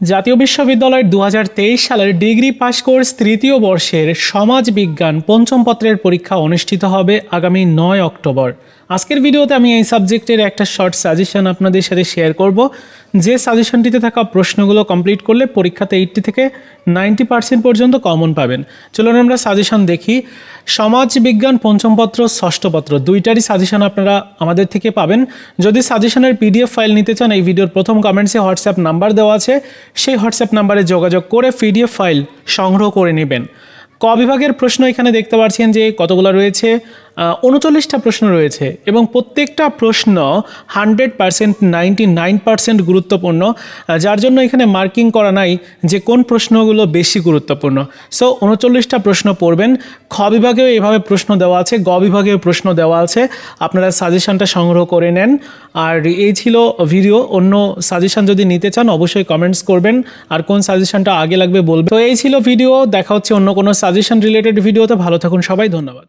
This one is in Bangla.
জাতীয় বিশ্ববিদ্যালয়ের দু হাজার তেইশ সালের ডিগ্রি পাস কোর্স তৃতীয় বর্ষের সমাজ বিজ্ঞান পঞ্চম পত্রের পরীক্ষা অনুষ্ঠিত হবে আগামী নয় অক্টোবর। আজকের ভিডিওতে আমি এই সাবজেক্টের একটা শর্ট সাজেশন আপনাদের সাথে শেয়ার করব। যে সাজেশনটিতে থাকা প্রশ্নগুলো কমপ্লিট করলে পরীক্ষাতে এইটটি থেকে নাইনটি পার্সেন্ট পর্যন্ত কমন পাবেন। চলুন আমরা সাজেশন দেখি। সমাজ বিজ্ঞান পঞ্চম পত্র, ষষ্ঠ পত্র, দুইটারই সাজেশন আপনারা আমাদের থেকে পাবেন। যদি সাজেশনের পিডিএফ ফাইল নিতে চান, এই ভিডিওর প্রথম কমেন্টসে হোয়াটসঅ্যাপ নাম্বার দেওয়া আছে। সেই হোয়াটসঅ্যাপ নাম্বারে যোগাযোগ করে পিডিএফ ফাইল সংগ্রহ করে নেবেন। ক বিভাগের প্রশ্ন এখানে দেখতে পাচ্ছেন যে কতগুলো রয়েছে? উনচল্লিশটা প্রশ্ন রয়েছে এবং প্রত্যেকটা প্রশ্ন hundred percent, ninety nine percent গুরুত্বপূর্ণ যার জন্য এখানে মার্কিং করা নাই যে কোন প্রশ্নগুলো বেশি গুরুত্বপূর্ণ। সো উনচল্লিশটা প্রশ্ন পড়বেন। খ বিভাগেও এভাবে প্রশ্ন দেওয়া আছে, গ বিভাগেও প্রশ্ন দেওয়া আছে। আপনারা সাজেশনটা সংগ্রহ করে নেন। আর এই ছিল ভিডিও। অন্য সাজেশন যদি নিতে চান, অবশ্যই কমেন্টস করবেন। আর কোন সাজেশনটা আগে লাগবে বলবেন। তো এই ছিল ভিডিও। দেখা হচ্ছে অন্য কোনো সাজেশন রিলেটেড ভিডিওতে। ভালো থাকুন সবাই। ধন্যবাদ।